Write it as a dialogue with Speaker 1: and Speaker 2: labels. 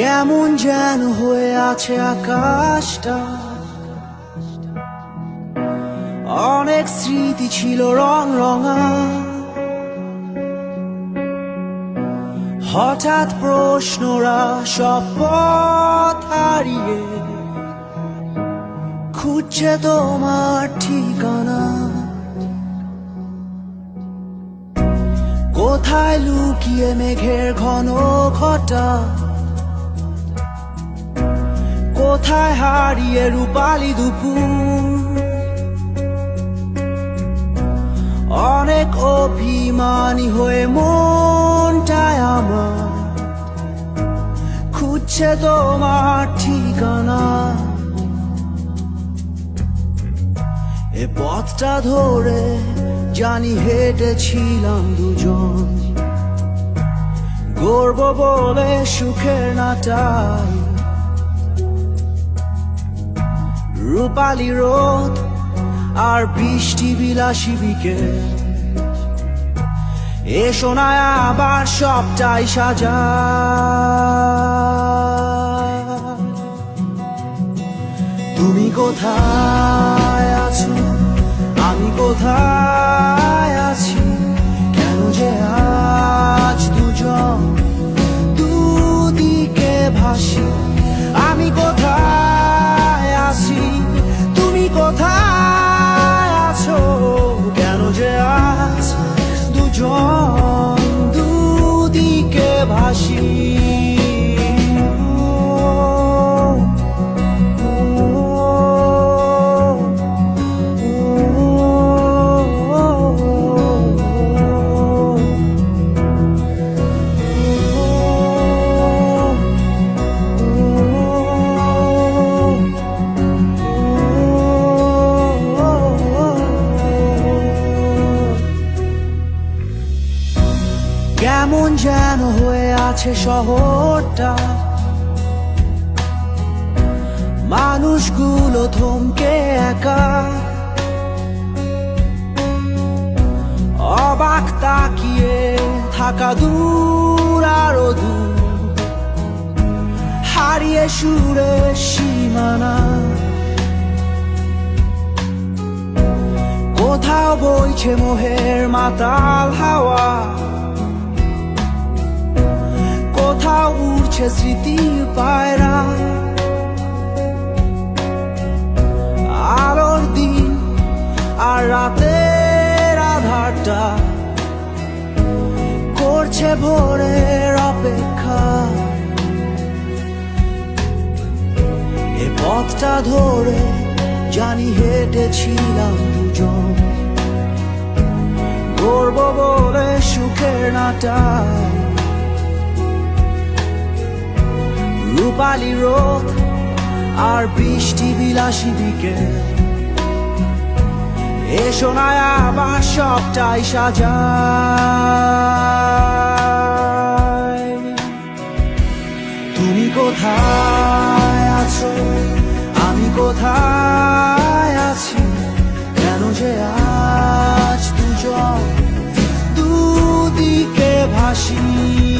Speaker 1: কেমন যেন হয়ে আছে আকাশটা। অনেক স্মৃতি ছিল রং রঙা। হঠাৎ প্রশ্নরা সব পথ হারিয়ে খুঁজছে তোমার ঠিকানা। কোথায় লুকিয়ে মেঘের ঘন ঘটা কোথায় হারিয়ে রূপালি দুপুর? অনেক অভিমানী হয়ে মনটায় আমার খুঁজছে তোমার ঠিকানা। এ পথটা ধরে জানি হেঁটেছিলাম দুজন। গর্ব বলে সুখের নাটাই রূপালি রোদ আর বৃষ্টি বিলাসী বিকেল। এ শোনায় আবার সবটাই সাজা। তুমি কোথায় আছো? আমি কোথায় দুদিকে কেমন যেন হয়ে আছে শহরটা। মানুষগুলো থমকে একা। অবাক তাকিয়ে থাকা দূর আরও দূর। হারিয়ে সুরে সীমানা। কোথাও বইছে মোহের মাতাল হাওয়া। উড়ছে স্মৃতির পায়রা। আলোর দিন আর রাতের আধারটা করছে ভোরের অপেক্ষা। এ পথটা ধরে জানি হেঁটেছিলাম দুজন। গর্ব বলে সুখের নাটায়। রূপালি রোদ আর বৃষ্টি বিলাসী বিকেল এসো না আবার সবটাই সাজায় তুমি কোথায় আছো? আমি কোথায় আছি? কেন যে আজ দুজন দুদিকে ভাসি।